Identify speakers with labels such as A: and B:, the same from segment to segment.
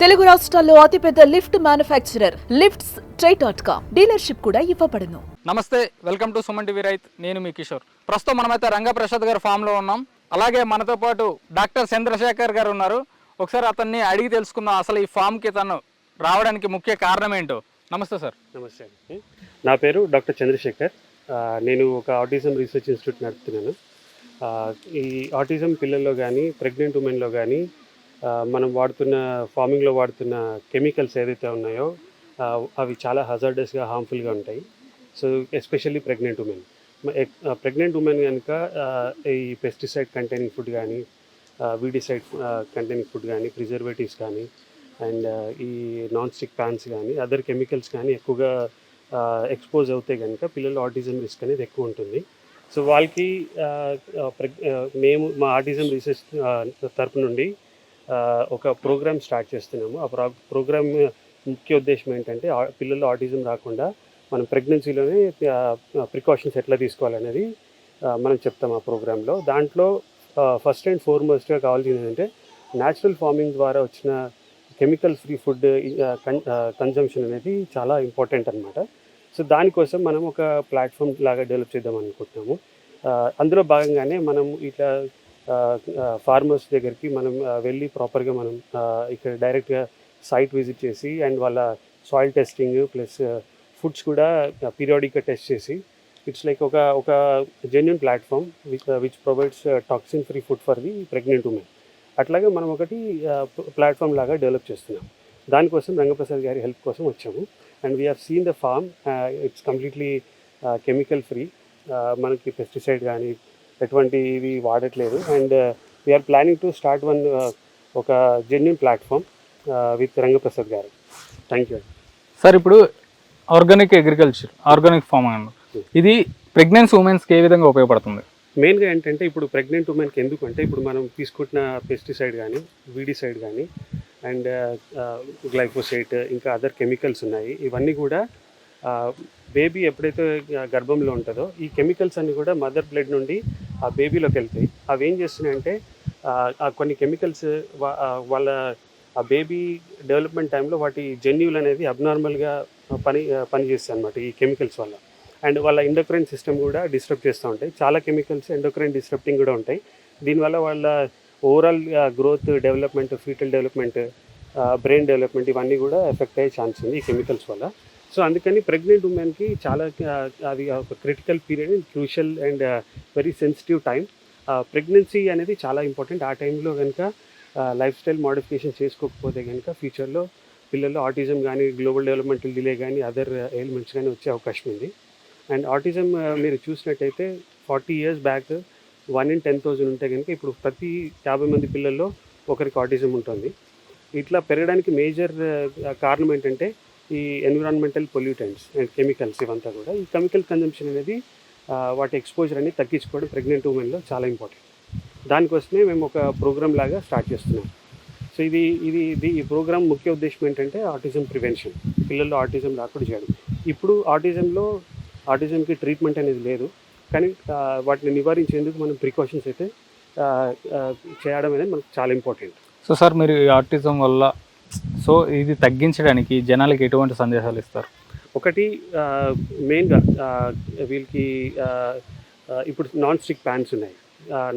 A: తెలుగు రాష్ట్రాల్లో అతిపెద్ద lift manufacturer lifts try dot com dealership కూడా ఇవ్వబడును.
B: నమస్తే వెల్కమ్ టు సుమన్ టీవీ రైత్ నేను మీ కిషోర్. ప్రస్తుతం మనమైతే రంగప్రసాద్ గారి ఫామ్లో ఉన్నాం. అలాగే మనతో పాటు డాక్టర్ చంద్రశేఖర్ గారు ఉన్నారు. ఒకసారి అతన్ని అడిగి తెలుసుకుందాం అసలు ఈ ఫామ్కి తను రావడానికి ముఖ్య కారణం ఏంటో. నమస్తే సార్.
C: నమస్తే నా పేరు డాక్టర్ చంద్రశేఖర్. నేను ఒక ఆటిజం రీసెర్చ్ ఇన్స్టిట్యూట్ నడుపుతున్నాను. ఆ, ఈ ఆటిజం పిల్లల్లో కానీ ప్రెగ్నెంట్ ఉమెన్లో కానీ మనం వాడుతున్న ఫార్మింగ్లో వాడుతున్న కెమికల్స్ ఏదైతే ఉన్నాయో అవి చాలా హజార్డస్గా హార్మ్ఫుల్గా ఉంటాయి. So especially pregnant women pregnant women కనుక ఈ పెస్టిసైడ్ కంటైనింగ్ ఫుడ్ కానీ వీడిసైడ్ కంటైనింగ్ ఫుడ్ కానీ ప్రిజర్వేటివ్స్ కానీ అండ్ ఈ నాన్ స్టిక్ ప్యాన్స్ కానీ అదర్ కెమికల్స్ కానీ ఎక్కువగా ఎక్స్పోజ్ అవుతే కనుక పిల్లలు ఆటిజం రిస్క్ అనేది ఎక్కువ ఉంటుంది. సో వాళ్ళకి ప్రెగ్- మేము మా ఆర్టిజం రీసెర్చ్ తరపు నుండి ఒక ప్రోగ్రామ్ స్టార్ట్ చేస్తున్నాము. ఆ ప్రా ప్రోగ్రామ్ ముఖ్య ఉద్దేశం ఏంటంటే పిల్లలు ఆటిజం రాకుండా మనం ప్రెగ్నెన్సీలోనే ప్రికాషన్స్ ఎట్లా తీసుకోవాలనేది మనం చెప్తాం ఆ ప్రోగ్రాంలో దాంట్లో ఫస్ట్ అండ్ ఫార్మోస్ట్గా కావాల్సింది ఏంటంటే న్యాచురల్ ఫార్మింగ్ ద్వారా వచ్చిన కెమికల్ ఫ్రీ ఫుడ్ కన్జంప్షన్ అనేది చాలా ఇంపార్టెంట్ అనమాట సో దానికోసం మనం ఒక ప్లాట్ఫామ్ లాగా డెవలప్ చేద్దాం అనుకుంటున్నాము. అందులో భాగంగానే మనం ఇట్లా ఫార్మర్స్ దగ్గరికి మనం వెళ్ళి ప్రాపర్గా మనం ఇక్కడ డైరెక్ట్గా సైట్ విజిట్ చేసి అండ్ వాళ్ళ సాయిల్ టెస్టింగ్ ప్లస్ ఫుడ్స్ కూడా పీరియాడిక్గా టెస్ట్ చేసి ఇట్స్ లైక్ ఒక ఒక genuine platform which which provides toxin free food for the pregnant women అట్లాగే మనం ఒకటి ప్లాట్ఫామ్ లాగా డెవలప్ చేస్తున్నాం. దానికోసం రంగప్రసాద్ గారి హెల్ప్ కోసం వచ్చాము. And we seen the farm it's completely chemical free మనకి పెస్టిసైడ్ కానీ ఎటువంటివి వాడట్లేదు. And we're planning to start one ఒక జెన్యున్ ప్లాట్ఫామ్ విత్ రంగప్రసాద్ గారు థ్యాంక్ యూ
B: సార్ ఇప్పుడు ఆర్గానిక్ అగ్రికల్చర్ ఆర్గానిక్ ఫామ్ అన్న ఇది ప్రెగ్నెన్సీ ఉమెన్స్కి ఏ విధంగా ఉపయోగపడుతుంది?
C: మెయిన్గా ఏంటంటే ఇప్పుడు ప్రెగ్నెంట్ ఉమెన్కి ఎందుకు అంటే ఇప్పుడు మనం తీసుకుంటున్న పెస్టిసైడ్ కానీ వీడిసైడ్ కానీ అండ్ గ్లైఫోసైట్ ఇంకా అదర్ కెమికల్స్ ఉన్నాయి. ఇవన్నీ కూడా బేబీ ఎప్పుడైతే గర్భంలో ఉంటుందో ఈ కెమికల్స్ అన్నీ కూడా మదర్ బ్లడ్ నుండి ఆ బేబీలోకి వెళ్తాయి. అవి ఏం చేస్తున్నాయంటే ఆ, ఆ కొన్ని కెమికల్స్ వాళ్ళ ఆ బేబీ డెవలప్మెంట్ టైంలో వాటి జెన్యుల్ అనేది అబ్నార్మల్గా పని పనిచేస్తాయి అనమాట ఈ కెమికల్స్ వల్ల. అండ్ వాళ్ళ ఎండోక్రైన్ సిస్టమ్ కూడా డిస్టర్బ్ చేస్తూ ఉంటాయి. చాలా కెమికల్స్ ఎండోక్రైన్ డిస్టర్బింగ్ కూడా ఉంటాయి. దీనివల్ల వాళ్ళ overall growth development foetal development brain development ఇవన్నీ కూడా ఎఫెక్ట్ అయ్యే ఛాన్స్ ఉంది ఈ కెమికల్స్ వల్ల. సో అందుకని ప్రెగ్నెంట్ ఉమెన్కి చాలా అది ఒక critical period crucial and very sensitive time pregnancy అనేది చాలా ఇంపార్టెంట్ ఆ టైంలో కనుక లైఫ్ స్టైల్ మోడిఫికేషన్ చేసుకోకపోతే కనుక ఫ్యూచర్లో పిల్లల్లో ఆటిజం కానీ గ్లోబల్ డెవలప్మెంటల్ డిలే కానీ అదర్ ఎలిమెంట్స్ కానీ వచ్చే అవకాశం ఉంది. అండ్ ఆటిజం మీరు చూసినట్టయితే forty years back one in ten thousand ఉంటే కనుక ఇప్పుడు ప్రతి యాభై మంది పిల్లల్లో ఒకరికి ఆటిజం ఉంటుంది. ఇట్లా పెరగడానికి మేజర్ కారణం ఏంటంటే ఈ ఎన్విరాన్మెంటల్ పొల్యూటెంట్స్ అండ్ కెమికల్స్ ఇవంతా కూడా ఈ కెమికల్ కన్జంప్షన్ అనేది వాటి ఎక్స్పోజర్ అనేది తగ్గించుకోవడం ప్రెగ్నెంట్ ఉమెన్లో చాలా ఇంపార్టెంట్ దానికోసమే మేము ఒక ప్రోగ్రామ్ లాగా స్టార్ట్ చేస్తున్నాం. సో ఇది ఇది ఇది ఈ ప్రోగ్రామ్ ముఖ్య ఉద్దేశం ఏంటంటే ఆటిజం ప్రివెన్షన్ పిల్లల్లో ఆటిజం రాకుండా చేయడం. ఇప్పుడు ఆటిజంలో ఆటిజంకి ట్రీట్మెంట్ అనేది లేదు. కానీ వాటిని నివారించేందుకు మనం ప్రికాషన్స్ అయితే చేయడం అనేది మనకు చాలా ఇంపార్టెంట్
B: సో సార్ మీరు ఈ ఆర్టిజం వల్ల సో ఇది తగ్గించడానికి జనాలకి ఎటువంటి సందేశాలు ఇస్తారు?
C: ఒకటి మెయిన్గా వీళ్ళకి ఇప్పుడు నాన్ స్టిక్ ప్యాన్స్ ఉన్నాయి.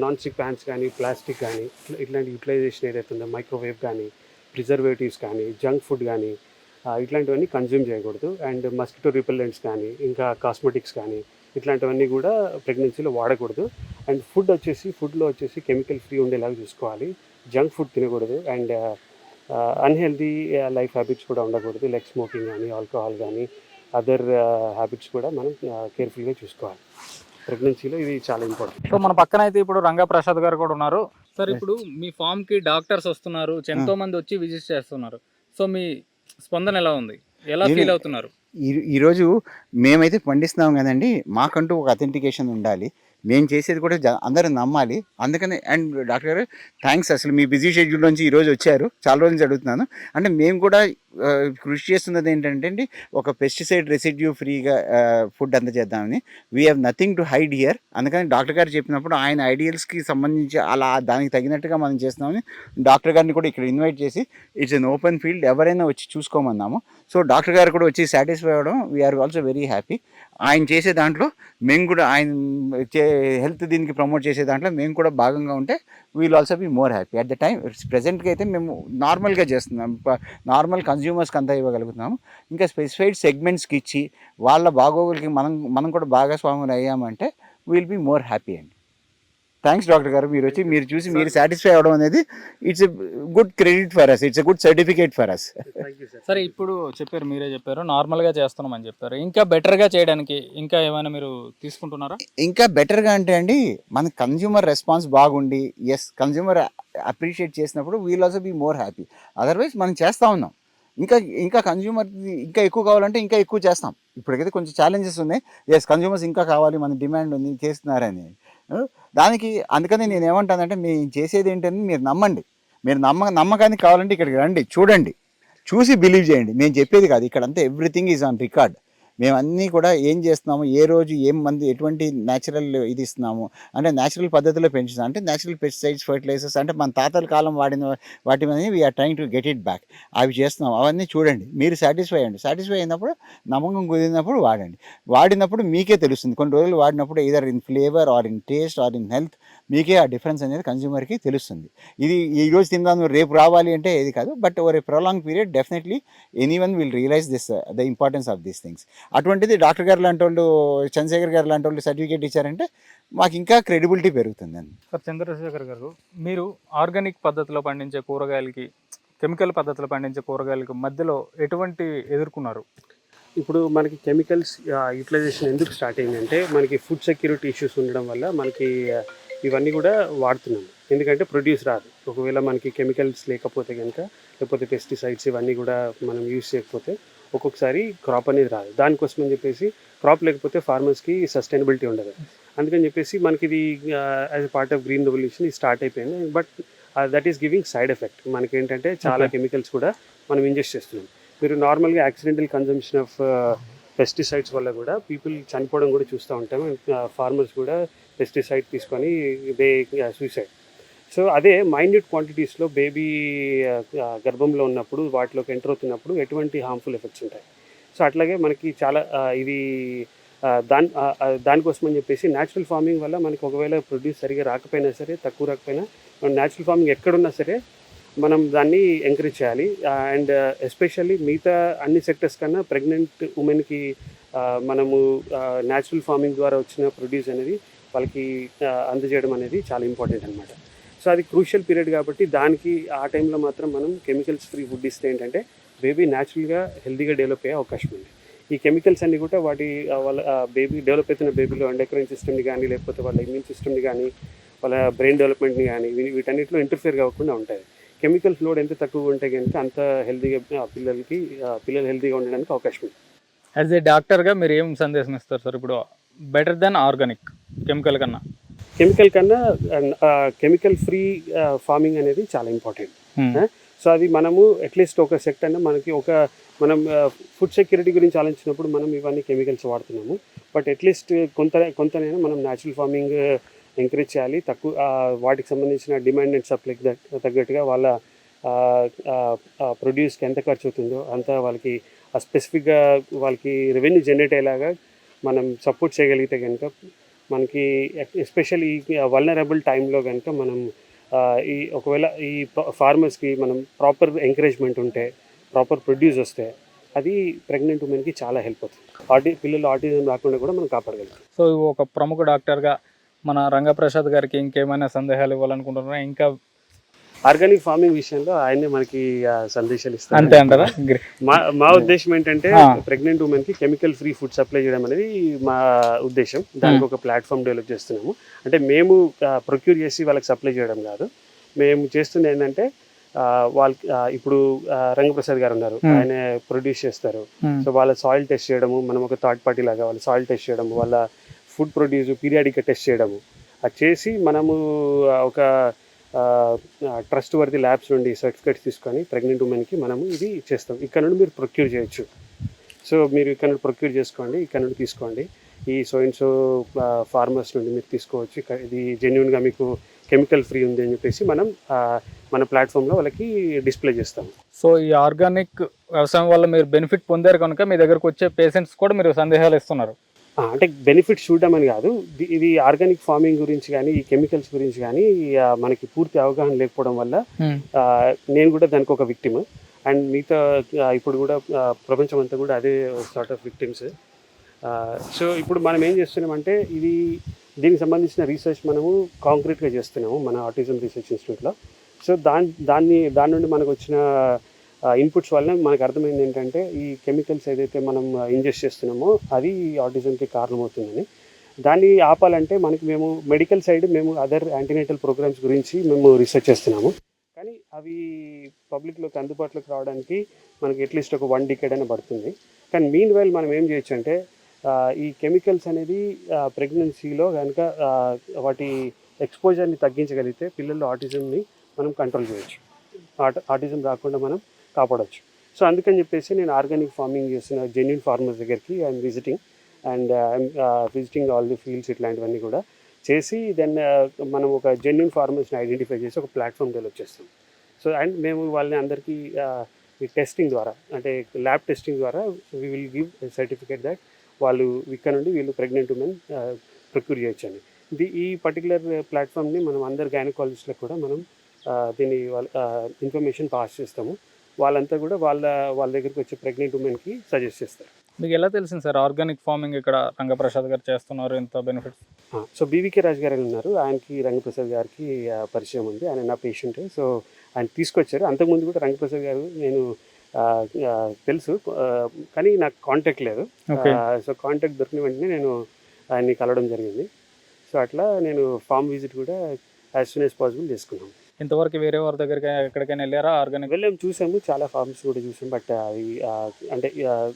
C: నాన్ స్టిక్ ప్యాన్స్ కానీ ప్లాస్టిక్ కానీ ఇట్లాంటి యూటిలైజేషన్ ఏదైతే ఉందో మైక్రోవేవ్ కానీ ప్రిజర్వేటివ్స్ కానీ జంక్ ఫుడ్ కానీ ఇట్లాంటివన్నీ కన్జ్యూమ్ చేయకూడదు. అండ్ మస్కిటో రిపెల్లెంట్స్ కానీ ఇంకా కాస్మెటిక్స్ కానీ ఇట్లాంటివన్నీ కూడా ప్రెగ్నెన్సీలో వాడకూడదు. అండ్ ఫుడ్ వచ్చేసి ఫుడ్లో వచ్చేసి కెమికల్ ఫ్రీ ఉండేలాగా చూసుకోవాలి. జంక్ ఫుడ్ తినకూడదు. అండ్ అన్హెల్దీ లైఫ్ హ్యాబిట్స్ కూడా ఉండకూడదు. లైక్ స్మోకింగ్ కానీ ఆల్కహాల్ కానీ అదర్ హ్యాబిట్స్ కూడా మనం కేర్ఫుల్గా చూసుకోవాలి. ప్రెగ్నెన్సీలో ఇది చాలా ఇంపార్టెంట్
B: సో మన పక్కన అయితే ఇప్పుడు రంగప్రసాద్ గారు కూడా ఉన్నారు. సార్ ఇప్పుడు మీ ఫామ్కి డాక్టర్స్ వస్తున్నారు. ఎంతో మంది వచ్చి విజిట్ చేస్తున్నారు. సో మీ స్పందన ఎలా ఉంది? ఎలా ఫీల్ అవుతున్నారు?
D: ఈ- ఈరోజు మేమైతే పండిస్తున్నాం కదండి మాకంటూ ఒక అథెంటికేషన్ ఉండాలి. మేము చేసేది కూడా అందరూ నమ్మాలి. అందుకని అండ్ డాక్టర్ గారు థ్యాంక్స్ అసలు మీ బిజీ షెడ్యూల్ నుంచి ఈరోజు వచ్చారు. చాలా రోజులు నుంచి అడుగుతున్నాను. అంటే మేము కూడా కృషి చేస్తున్నది ఏంటంటే అండి ఒక పెస్టిసైడ్ రెసిడ్యూ ఫ్రీగా food అందజేద్దామని. We have nothing to hide here అందుకని డాక్టర్ గారు చెప్పినప్పుడు ఆయన ఐడియల్స్కి సంబంధించి అలా దానికి తగినట్టుగా మనం చేస్తున్నామని డాక్టర్ గారిని కూడా ఇక్కడ ఇన్వైట్ చేసి ఇట్స్ అన్ ఓపెన్ ఫీల్డ్ ఎవరైనా వచ్చి చూసుకోమన్నాము. సో డాక్టర్ గారు కూడా వచ్చి సాటిస్ఫై అవ్వడం వీఆర్ ఆల్సో వెరీ హ్యాపీ ఆయన చేసే దాంట్లో మేము కూడా ఆయన చే హెల్త్ దీనికి ప్రమోట్ చేసే దాంట్లో మేము కూడా భాగంగా ఉంటే we'll also be more happy at the time ప్రజెంట్గా అయితే మేము నార్మల్గా చేస్తున్నాం. నార్మల్ కన్జ్యూమర్స్కి అంతా ఇవ్వగలుగుతున్నాము. ఇంకా స్పెసిఫైడ్ సెగ్మెంట్స్కి ఇచ్చి వాళ్ళ బాగోగులకి మనం మనం కూడా భాగస్వాములు అయ్యామంటే వీల్ బీ మోర్ హ్యాపీ అండి. థ్యాంక్స్ డాక్టర్ గారు. మీరు వచ్చి మీరు చూసి మీరు సాటిస్ఫై అవ్వడం అనేది it's a good credit for us it's a good certificate for us
C: sir
B: సరే ఇప్పుడు చెప్పారు మీరే చెప్పారు. నార్మల్గా చేస్తున్నామని చెప్పారు. ఇంకా బెటర్గా చేయడానికి ఇంకా ఏమైనా మీరు తీసుకుంటున్నారా?
D: ఇంకా బెటర్గా అంటే అండి మన కన్జ్యూమర్ రెస్పాన్స్ బాగుండి ఎస్ కన్జ్యూమర్ అప్రిషియేట్ చేసినప్పుడు we'll also be more happy otherwise మనం చేస్తూ ఉన్నాం. ఇంకా ఇంకా కన్జ్యూమర్ ఇంకా ఎక్కువ కావాలంటే ఇంకా ఎక్కువ చేస్తాం. ఇప్పటికైతే కొంచెం ఛాలెంజెస్ ఉన్నాయి. ఎస్ కన్జ్యూమర్స్ ఇంకా కావాలి మన డిమాండ్ ఉంది చేస్తున్నారని. దానికి అందుకని నేను ఏమంటానంటే మేము చేసేది ఏంటని మీరు నమ్మండి. మీరు నమ్మ నమ్మకానికి కావాలంటే ఇక్కడికి రండి చూడండి. చూసి బిలీవ్ చేయండి. నేను చెప్పేది కాదు ఇక్కడంతా ఎవ్రీథింగ్ ఈజ్ ఆన్ రికార్డ్ మేము అన్నీ కూడా ఏం చేస్తున్నాము? ఏ రోజు ఏం మంది ఎటువంటి న్యాచురల్ ఇది ఇస్తున్నాము? అంటే న్యాచురల్ పద్ధతిలో పెంచుతాం అంటే న్యాచురల్ పెస్టిసైడ్స్ ఫర్టిలైజర్స్ అంటే మన తాతల కాలం వాడిన వాటి మీద we're trying to get it back అవి చేస్తున్నాం. అవన్నీ చూడండి. మీరు సాటిస్ఫై అయ్యండి. సాటిస్ఫై అయినప్పుడు నమ్మకం కుదిరినప్పుడు వాడండి. వాడినప్పుడు మీకే తెలుస్తుంది. కొన్ని రోజులు వాడినప్పుడు either in flavour or in taste or in health మీకే ఆ డిఫరెన్స్ అనేది కన్జ్యూమర్కి తెలుస్తుంది. ఇది ఈ రోజు తిందాం రేపు రావాలి అంటే ఏది కాదు but over a prolong period definitely anyone will realise this the importance of these things అటువంటిది డాక్టర్ గారు లాంటి వాళ్ళు చంద్రశేఖర్ గారు లాంటి వాళ్ళు సర్టిఫికేట్ ఇచ్చారంటే మాకు ఇంకా క్రెడిబిలిటీ పెరుగుతుందండి
B: సార్ చంద్రశేఖర్ గారు మీరు ఆర్గానిక్ పద్ధతిలో పండించే కూరగాయలకి కెమికల్ పద్ధతిలో పండించే కూరగాయలకి మధ్యలో ఎటువంటి ఎదుర్కొన్నారు?
C: ఇప్పుడు మనకి కెమికల్స్ యూటిలైజేషన్ ఎందుకు స్టార్ట్ అయిందంటే మనకి ఫుడ్ సెక్యూరిటీ ఇష్యూస్ ఉండడం వల్ల మనకి ఇవన్నీ కూడా వాడుతున్నాం ఎందుకంటే ప్రొడ్యూస్ రాదు. ఒకవేళ మనకి కెమికల్స్ లేకపోతే కనుక లేకపోతే పెస్టిసైడ్స్ ఇవన్నీ కూడా మనం యూస్ చేయకపోతే ఒక్కొక్కసారి క్రాప్ అనేది రాదు. దానికోసం అని చెప్పేసి క్రాప్ లేకపోతే ఫార్మర్స్కి సస్టైనబిలిటీ ఉండదు. అందుకని చెప్పేసి మనకి ఇది as part of green revolution ఇది స్టార్ట్ అయిపోయింది. But that is giving side effect మనకి ఏంటంటే చాలా. కెమికల్స్ కూడా మనం ఇంజెస్ట్ చేస్తున్నాం. మీరు నార్మల్గా యాక్సిడెంటల్ కన్జంప్షన్ ఆఫ్ పెస్టిసైడ్స్ వల్ల కూడా పీపుల్ చనిపోవడం కూడా చూస్తూ ఉంటాం. ఫార్మర్స్ కూడా పెస్టిసైడ్ తీసుకొని దే సూసైడ్ సో అదే మైన్యూట్ క్వాంటిటీస్లో బేబీ గర్భంలో ఉన్నప్పుడు వాటిలోకి ఎంటర్ అవుతున్నప్పుడు ఎటువంటి హార్మ్ఫుల్ ఎఫెక్ట్స్ ఉంటాయి. సో అట్లాగే మనకి చాలా ఇది దాని దానికోసం అని చెప్పేసి న్యాచురల్ ఫార్మింగ్ వల్ల మనకి ఒకవేళ ప్రొడ్యూస్ సరిగా రాకపోయినా సరే తక్కువ రాకపోయినా మనం న్యాచురల్ ఫార్మింగ్ ఎక్కడున్నా సరే మనం దాన్ని ఎంకరేజ్ చేయాలి. అండ్ ఎస్పెషల్లీ uh, మిగతా అన్ని సెక్టర్స్ కన్నా ప్రెగ్నెంట్ ఉమెన్కి మనము న్యాచురల్ ఫార్మింగ్ ద్వారా వచ్చిన ప్రొడ్యూస్ అనేది వాళ్ళకి అందజేయడం అనేది చాలా ఇంపార్టెంట్ అనమాట సో అది క్రూషియల్ పీరియడ్ కాబట్టి దానికి ఆ టైంలో మాత్రం మనం కెమికల్స్ ఫ్రీ ఫుడ్ ఇస్తే ఏంటంటే బేబీ న్యాచురల్గా హెల్తీగా డెవలప్ అయ్యే అవకాశం ఉంది. ఈ కెమికల్స్ అన్ని కూడా వాటి వాళ్ళ బేబీ డెవలప్ అవుతున్న బేబీలో ఎండోక్రైన్ సిస్టమ్ని కానీ లేకపోతే వాళ్ళ ఇమ్యూన్ సిస్టమ్ని కానీ వాళ్ళ బ్రెయిన్ డెవలప్మెంట్ని కానీ వీటన్నిటిలో ఇంటర్ఫియర్ కాకుండా ఉంటాయి. కెమికల్స్ లోడ్ ఎంత తక్కువ ఉంటే కనుక అంత హెల్తీగా పిల్లలకి పిల్లలు హెల్తీగా ఉండడానికి అవకాశం ఉంది.
B: యాజ్ ఏ డాక్టర్గా మీరు ఏం సందేశం ఇస్తారు సార్? ఇప్పుడు బెటర్ దెన్ ఆర్గానిక్ కెమికల్ కన్నా.
C: కెమికల్ కన్నా కెమికల్ ఫ్రీ ఫార్మింగ్ అనేది చాలా ఇంపార్టెంట్.
B: Hmm.
C: సో అది మనము అట్లీస్ట్ ఒక సెక్ట్ అన్న మనకి ఒక మనం ఫుడ్ సెక్యూరిటీ గురించి ఆలోచించినప్పుడు మనం ఇవన్నీ కెమికల్స్ వాడుతున్నాము. బట్ అట్లీస్ట్ కొంత కొంతనైనా మనం న్యాచురల్ ఫార్మింగ్ ఎంకరేజ్ చేయాలి. తక్కువ వాటికి సంబంధించిన డిమాండ్ అండ్ సప్లైకి తగ్గట్టుగా వాళ్ళ ప్రొడ్యూస్కి ఎంత ఖర్చు అవుతుందో అంత వాళ్ళకి ఆ స్పెసిఫిక్గా వాళ్ళకి రెవెన్యూ జనరేట్ అయ్యేలాగా మనం సపోర్ట్ చేయగలిగితే కనుక మనకి ఎస్పెషల్లీ ఈ వల్నరబుల్ టైంలో కనుక మనం ఈ ఒకవేళ ఈ ఫార్మర్స్కి మనం ప్రాపర్ ఎంకరేజ్మెంట్ ఉంటే ప్రాపర్ ప్రొడ్యూస్ వస్తే అది ప్రెగ్నెంట్ ఉమెన్కి చాలా హెల్ప్ అవుతుంది. ఆటి పిల్లలు ఆటిజం రాకుండా కూడా మనం కాపాడగలుగుతాం.
B: సో ఒక ప్రముఖ డాక్టర్గా మన రంగప్రసాద్ గారికి ఇంకేమైనా సందేహాలు ఇవ్వాలనుకుంటున్నారా? ఇంకా
C: ఆర్గానిక్ ఫార్మింగ్ విషయంలో ఆయనే మనకి సందేశాలు ఇస్తారు.
B: అంతే అంటారా?
C: మా మా ఉద్దేశం ఏంటంటే. ప్రెగ్నెంట్ ఉమెన్కి కెమికల్ ఫ్రీ ఫుడ్ సప్లై చేయడం అనేది మా ఉద్దేశం. దానికి ఒక ప్లాట్ఫామ్ డెవలప్ చేస్తున్నాము. అంటే మేము ప్రొక్యూర్ చేసి వాళ్ళకి సప్లై చేయడం కాదు. మేము చేస్తుంది ఏంటంటే వాళ్ళకి ఇప్పుడు రంగప్రసాద్ గారు ఉన్నారు. ఆయన ప్రొడ్యూస్ చేస్తారు. సో వాళ్ళ సాయిల్ టెస్ట్ చేయడము మనం ఒక థర్డ్ పార్టీ లాగా వాళ్ళ సాయిల్ టెస్ట్ చేయడము వాళ్ళ ఫుడ్ ప్రొడ్యూస్ పీరియాడిక్గా టెస్ట్ చేయడము. అది చేసి మనము ఒక ట్రస్ట్ వర్ది ల్యాబ్స్ నుండి సర్టిఫికేట్స్ తీసుకొని ప్రెగ్నెంట్ ఉమెన్కి మనము ఇది చేస్తాం. ఇక్కడ నుండి మీరు ప్రొక్యూర్ చేయొచ్చు. సో మీరు ఇక్కడ నుండి ప్రొక్యూర్ చేసుకోండి ఇక్కడ నుండి తీసుకోండి. ఈ సో అండ్ సో ఫార్మర్స్ నుండి మీరు తీసుకోవచ్చు. ఇది జెన్యున్గా మీకు కెమికల్ ఫ్రీ ఉంది అని చెప్పేసి మనం మన ప్లాట్ఫామ్లో వాళ్ళకి డిస్ప్లే చేస్తాం.
B: సో ఈ ఆర్గానిక్ వ్యవసాయం వల్ల మీరు బెనిఫిట్ పొందారు కనుక మీ దగ్గరకు వచ్చే పేషెంట్స్ కూడా మీరు సందేహాలు ఇస్తున్నారు.
C: అంటే బెనిఫిట్స్ చూడడం అని కాదు. ఇది- ఆర్గానిక్ ఫార్మింగ్ గురించి కానీ ఈ కెమికల్స్ గురించి కానీ మనకి పూర్తి అవగాహన లేకపోవడం వల్ల ఆ, నేను కూడా దానికి ఒక విక్టిమ్ అండ్ మిగతా ఇప్పుడు కూడా ప్రపంచం అంతా కూడా అదే సార్ట్ ఆఫ్ విక్టిమ్స్ సో ఇప్పుడు మనం ఏం చేస్తున్నామంటే ఇది దీనికి సంబంధించిన రీసెర్చ్ మనము కాంక్రీట్గా చేస్తున్నాము మన ఆటిజం రీసెర్చ్ ఇన్స్టిట్యూట్లో సో దాని దాన్ని దాని నుండి మనకు వచ్చిన ఇన్పుట్స్ వల్ల మనకు అర్థమైంది ఏంటంటే ఈ కెమికల్స్ ఏదైతే మనం ఇంజెస్ట్ చేస్తున్నామో అది ఆటిజంకి కారణమవుతుందని. దాన్ని ఆపాలంటే మనకి మేము మెడికల్ సైడ్ మేము అదర్ యాంటీనేటల్ ప్రోగ్రామ్స్ గురించి మేము రీసెర్చ్ చేస్తున్నాము. కానీ అవి పబ్లిక్లోకి అందుబాటులోకి రావడానికి మనకి అట్లీస్ట్ ఒక వన్ డికెడ్ అయినా పడుతుంది. కానీ మీన్ వైల్ మనం ఏం చేయొచ్చు అంటే ఈ కెమికల్స్ అనేది ప్రెగ్నెన్సీలో కనుక వాటి ఎక్స్పోజర్ని తగ్గించగలిగితే పిల్లల్లో ఆటిజంని మనం కంట్రోల్ చేయొచ్చు. ఆటిజం రాకుండా మనం కాపాడవచ్చు సో అందుకని చెప్పేసి నేను ఆర్గానిక్ ఫార్మింగ్ చేసిన జెన్యున్ ఫార్మర్స్ దగ్గరికి I'm visiting and I'm visiting all the fields ఇట్లాంటివన్నీ కూడా చేసి దెన్ మనం ఒక జెన్యున్ ఫార్మర్స్ని ఐడెంటిఫై చేసి ఒక ప్లాట్ఫామ్ డెవలప్ చేస్తాం సో అండ్ మేము వాళ్ళని అందరికీ ఈ టెస్టింగ్ ద్వారా అంటే ల్యాబ్ టెస్టింగ్ ద్వారా we will give certificate that వాళ్ళు ఇక్కడ నుండి వీళ్ళు ప్రెగ్నెంట్ ఉమెన్ ప్రొక్యూర్ చేయొచ్చు అని ఇది ఈ పర్టికులర్ ప్లాట్ఫామ్ని మనం అందరు గైనకాలజిస్ట్లకు కూడా మనం దీన్ని వాళ్ళ ఇన్ఫర్మేషన్ పాస్ చేస్తాము. వాళ్ళంతా కూడా వాళ్ళ వాళ్ళ దగ్గరికి వచ్చే ప్రెగ్నెంట్ ఉమెన్కి సజెస్ట్ చేస్తారు.
B: మీకు ఎలా తెలిసింది సార్? ఆర్గానిక్ ఫార్మింగ్ ఇక్కడ రంగప్రసాద్ గారు చేస్తున్నారు ఇంత బెనిఫిట్స్
C: సో బీవీకే రాజు గారు ఉన్నారు. ఆయనకి రంగప్రసాద్ గారికి పరిచయం ఉంది. ఆయన నా పేషెంట్ సో ఆయన తీసుకొచ్చారు. అంతకుముందు కూడా రంగప్రసాద్ గారు నేను తెలుసు. కానీ నాకు కాంటాక్ట్ లేదు. సో కాంటాక్ట్ దొరికిన వెంటనే నేను ఆయన్ని కలవడం జరిగింది. సో అట్లా నేను ఫామ్ విజిట్ కూడా యాజ్ సూన్ యాజ్ పాసిబుల్ చేసుకున్నాను
B: ఇంతవరకు వేరే వారి దగ్గరికి ఎక్కడికైనా వెళ్ళారా? ఆర్గానిక్
C: వెళ్ళాము చూసాము. చాలా ఫార్మ్స్ కూడా చూసాం. బట్ అవి అంటే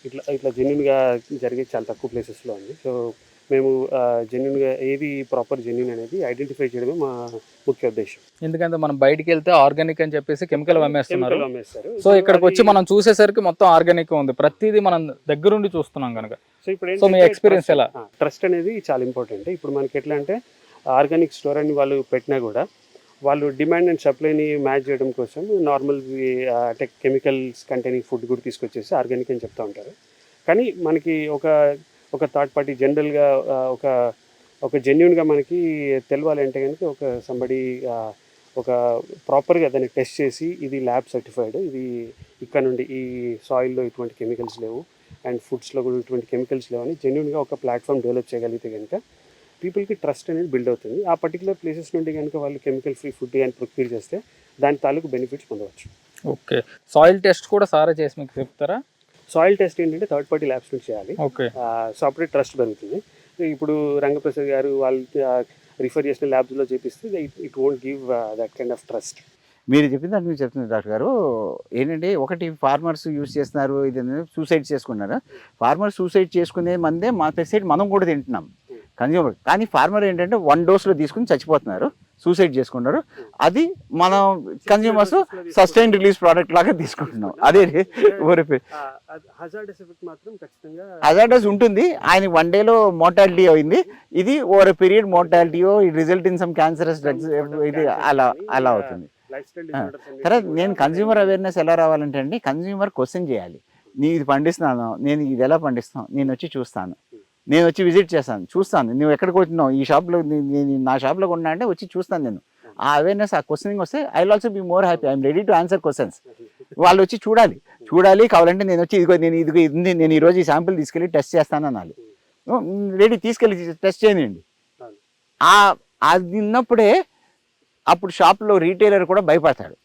C: ఇట్లా ఇట్లా జెన్యున్గా జరిగేది చాలా తక్కువ ప్లేసెస్లో ఉంది సో మేము జెన్యున్గా ఏది ప్రాపర్ జెన్యున్ అనేది ఐడెంటిఫై చేయడమే మా ముఖ్య ఉద్దేశం.
B: ఎందుకంటే మనం బయటికి వెళ్తే ఆర్గానిక్ అని చెప్పేసి కెమికల్ అమ్మేస్తున్నారు. సో ఇక్కడికి వచ్చి మనం చూసేసరికి మొత్తం ఆర్గానిక్ ఉంది. ప్రతిదీ మనం దగ్గరుండి చూస్తున్నాం కనుక
C: సో ఇప్పుడు
B: సో మీ experience ఎలా?
C: ట్రస్ట్ అనేది చాలా ఇంపార్టెంట్ ఇప్పుడు మనకి ఎట్లా అంటే ఆర్గానిక్ స్టోర్ అని వాళ్ళు పెట్టినా కూడా వాళ్ళు డిమాండ్ అండ్ సప్లైని మ్యాచ్ చేయడం కోసం నార్మల్ అంటే కెమికల్స్ కంటైనింగ్ ఫుడ్ కూడా తీసుకొచ్చేసి ఆర్గానిక్ అని చెప్తా ఉంటారు. కానీ మనకి ఒక ఒక థర్డ్ పార్టీ జనరల్గా ఒక ఒక జెన్యున్గా మనకి తెలవాలి అంటే కనుక ఒక సంబడి ఒక ప్రాపర్గా దాన్ని టెస్ట్ చేసి ఇది ల్యాబ్ సర్టిఫైడ్ ఇది ఇక్కడ నుండి ఈ సాయిల్లో ఇటువంటి కెమికల్స్ లేవు అండ్ ఫుడ్స్లో కూడా ఇటువంటి కెమికల్స్ లేవని జెన్యున్గా ఒక ప్లాట్ఫామ్ డెవలప్ చేయగలిగితే కనుక పీపుల్కి ట్రస్ట్ అనేది బిల్డ్ అవుతుంది. ఆ పర్టికులర్ ప్లేసెస్ నుండి కనుక వాళ్ళు కెమికల్ ఫ్రీ ఫుడ్ కానీ ప్రొక్యూర్ చేస్తే దాని తాలూకు బెనిఫిట్స్ పొందవచ్చు.
B: ఓకే. సాయిల్ టెస్ట్ కూడా సారే చేసి మీకు చెప్తారా?
C: సాయిల్ టెస్ట్ ఏంటంటే థర్డ్ పార్టీ ల్యాబ్స్ నుంచి చేయాలి.
B: ఓకే.
C: సో అప్పుడే ట్రస్ట్ పెరుగుతుంది. ఇప్పుడు రంగప్రసాద్ గారు వాళ్ళు రిఫర్ చేసిన ల్యాబ్స్లో చేపిస్తే it won't give that kind of trust
D: మీరు చెప్పిన దాని మీరు చెప్తున్నారు డాక్టర్ గారు. ఏంటంటే ఒకటి ఫార్మర్స్ యూజ్ చేస్తున్నారు ఇది సూసైడ్ చేసుకున్నారు? ఫార్మర్ సూసైడ్ చేసుకునే మందే మా పెసైడ్ మనం కూడా తింటున్నాం. కన్జ్యూమర్. కానీ ఫార్మర్ ఏంటంటే వన్ డోస్లో తీసుకుని చచ్చిపోతున్నారు. సూసైడ్ చేసుకున్నారు అది మనం కన్జ్యూమర్స్ సస్టైన్ రిలీజ్ ప్రోడక్ట్ లాగా తీసుకుంటున్నాం. అదే
C: హజార్డస్
D: ఉంటుంది. ఆయన వన్ డేలో మోర్టాలిటీ అయింది. ఇది over period మోర్టాలిటీయో result in some cancerous drugs ఇది అలా అలా అవుతుంది. తర్వాత నేను కన్జ్యూమర్ అవేర్నెస్ ఎలా రావాలంటే అండి కన్జ్యూమర్ క్వశ్చన్ చేయాలి. నీ ఇది పండిస్తున్నాను నేను ఇది ఎలా పండిస్తాను నేను వచ్చి చూస్తాను. నేను వచ్చి విజిట్ చేస్తాను చూస్తాను. నువ్వు ఎక్కడికి వచ్చినావు? ఈ షాప్లో నీ- నేను నా షాప్లో కొన్నా అంటే వచ్చి చూస్తాను నేను. ఆ అవేర్నెస్ ఆ క్వశ్చనింగ్ వస్తే I also be more happy I'm ready to answer questions వాళ్ళు వచ్చి చూడాలి. చూడాలి కావాలంటే నేను వచ్చి ఇదిగో నేను ఇదిగో ఇది నేను ఈరోజు ఈ శాంపిల్ తీసుకెళ్ళి టెస్ట్ చేస్తాను అనాలి. రెడీ తీసుకెళ్ళి టెస్ట్ చేయండి. ఆ అది ఉన్నప్పుడే అప్పుడు షాప్లో రీటైలర్ కూడా భయపడతాడు.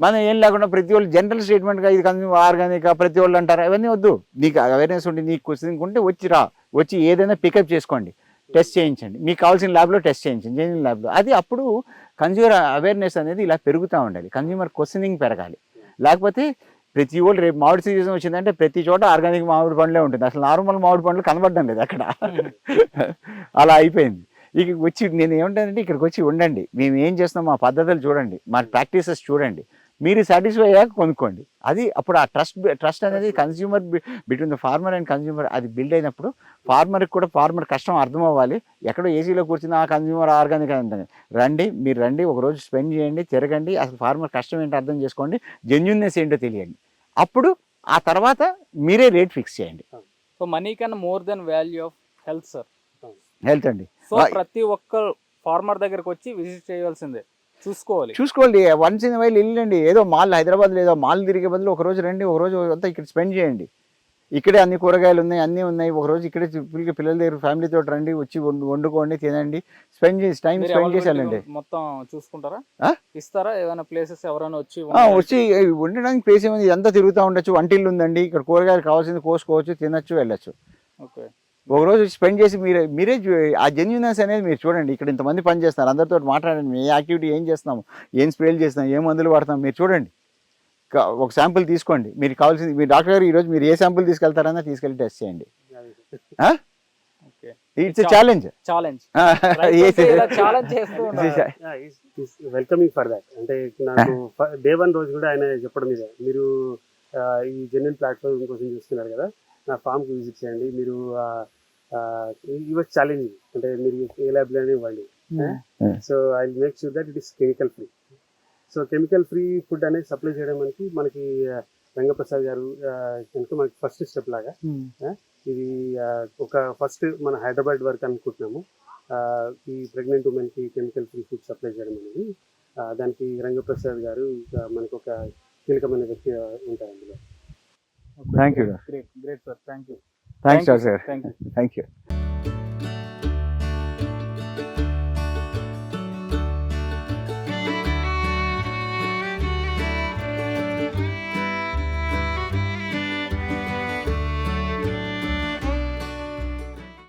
D: మనం ఏం లేకుండా ప్రతి వాళ్ళు జనరల్ స్టేట్మెంట్గా ఇది కన్జ్యూమ్ ఆర్గానిక్ ప్రతి వాళ్ళు అంటారు? అవన్నీ వద్దు. నీకు అవేర్నెస్ ఉంటే నీకు క్వశ్చన్ ఉంటే వచ్చి రా. వచ్చి ఏదైనా పికప్ చేసుకోండి. టెస్ట్ చేయించండి. మీకు కావాల్సిన ల్యాబ్లో టెస్ట్ చేయించండి. జెన్యున్ ల్యాబ్లో అది అప్పుడు కన్జ్యూమర్ అవేర్నెస్ అనేది ఇలా పెరుగుతూ ఉండాలి. కన్జ్యూమర్ క్వశ్చనింగ్ పెరగాలి. లేకపోతే ప్రతి వాళ్ళు రేపు మామిడి సీజన్ వచ్చిందంటే ప్రతి చోట ఆర్గానిక్ మామిడి పండ్లే ఉంటుంది. అసలు నార్మల్ మామిడి పండ్లు కనబడడం లేదు అక్కడ. అలా అయిపోయింది. ఇక వచ్చి నేను ఏమంటానంటే ఇక్కడికి వచ్చి ఉండండి. మేము ఏం చేస్తున్నాం మా పద్ధతులు చూడండి. మా ప్రాక్టీసెస్ చూడండి. మీరు సాటిస్ఫై అయ్యాక కొనుక్కోండి. అది అప్పుడు ఆ ట్రస్ట్ ట్రస్ట్ అనేది consumer between the farmer and consumer అది బిల్డ్ అయినప్పుడు ఫార్మర్కి కూడా ఫార్మర్ కష్టం అర్థం అవ్వాలి. ఎక్కడో ఏసీలో కూర్చుని ఆ కన్స్యూమర్ ఆర్గానిక్ అంటే రండి మీరు రండి ఒక రోజు స్పెండ్ చేయండి తిరగండి అసలు ఫార్మర్ కష్టం ఏంటో అర్థం చేసుకోండి జెన్యున్నెస్ ఏంటో తెలియండి. అప్పుడు ఆ తర్వాత మీరే రేట్ ఫిక్స్ చేయండి.
B: సో మనీ కన్నా more than value of health sir
D: health అండి.
B: సో. ప్రతి ఒక్క ఫార్మర్ దగ్గరకు వచ్చి విజిట్ చేయవలసిందే. చూసుకోవాలి.
D: చూసుకోండి వన్స్ ఇన్ వైల్ వెళ్ళండి. ఏదో మాల్ హైదరాబాద్ లేదో మాల్ తిరిగే బదులు ఒక రోజు రండి ఒక రోజు అంతా ఇక్కడ స్పెండ్ చేయండి. ఇక్కడే అన్ని కూరగాయలు ఉన్నాయి అన్నీ ఉన్నాయి. ఒక రోజు ఇక్కడే పిల్లల పిల్లల దగ్గర ఫ్యామిలీతో రండి వచ్చి వండు- వండుకోండి తినండి. స్పెండ్ చేసి టైం స్పెండ్ చేసి
B: availability
D: వెళ్ళండి.
B: మొత్తం చూసుకుంటారా? ఇస్తారా? ఏదైనా ప్లేసెస్ ఎవరైనా వచ్చి
D: వచ్చి ఉండడానికి ప్లేస్ ఏముంది? ఇదంతా తిరుగుతూ ఉండొచ్చు. వంటిల్లు ఉందండి. ఇక్కడ కూరగాయలు కావాల్సింది కోసుకోవచ్చు తినచ్చు వెళ్ళచ్చు.
B: ఓకే.
D: ఒక రోజు స్పెండ్ చేసి మీరే మీరే ఆ జెన్యునెస్ అనేది మీరు చూడండి. ఇక్కడ ఇంతమంది పని చేస్తున్నారు. అందరితో మాట్లాడండి. మీ యాక్టివిటీ ఏం చేస్తున్నాము? ఏం స్ప్రేలు చేస్తున్నాం? ఏ మందులు వాడుతున్నాం? మీరు చూడండి. ఒక శాంపుల్ తీసుకోండి. మీరు కావాల్సింది మీ డాక్టర్ గారు ఈరోజు మీరు ఏ శాంపుల్ తీసుకెళ్తారన్నా తీసుకెళ్ళి టెస్ట్ చేయండి.
B: Okay
D: it's challenge
B: challenge
C: welcoming for that అంటే నాకు డే వన్ రోజు కూడా ఆయన చెప్పడం ఇదే. మీరు ఈ జెన్యున్ ప్లాట్ఫామ్ కోసం చూస్తున్నారు కదా. నా ఫామ్కి విజిట్ చేయండి. మీరు ఈ వాజ్ ఛాలెంజింగ్ అంటే మీరు ఏ ల్యాబ్లోనే ఇవ్వండి. So I make sure that it is chemical free so chemical free food అనేది సప్లై చేయడం మనకి మనకి రంగప్రసాద్ గారు కనుక మనకి ఫస్ట్ స్టెప్ లాగా. ఆ, ఇది ఆ, ఒక ఫస్ట్ మన హైదరాబాద్ వరకు అనుకుంటున్నాము. ఈ ప్రెగ్నెంట్ ఉమెన్కి కెమికల్ ఫ్రీ ఫుడ్ సప్లై చేయడం అనేది. దానికి రంగప్రసాద్ గారు మనకు ఒక కీలకమైన వ్యక్తి ఉంటారు అందులో.
D: Thank you.
B: Great, great, sir. Thank you.
D: Thanks, Thank
B: sir. Thank
D: you. Thank you.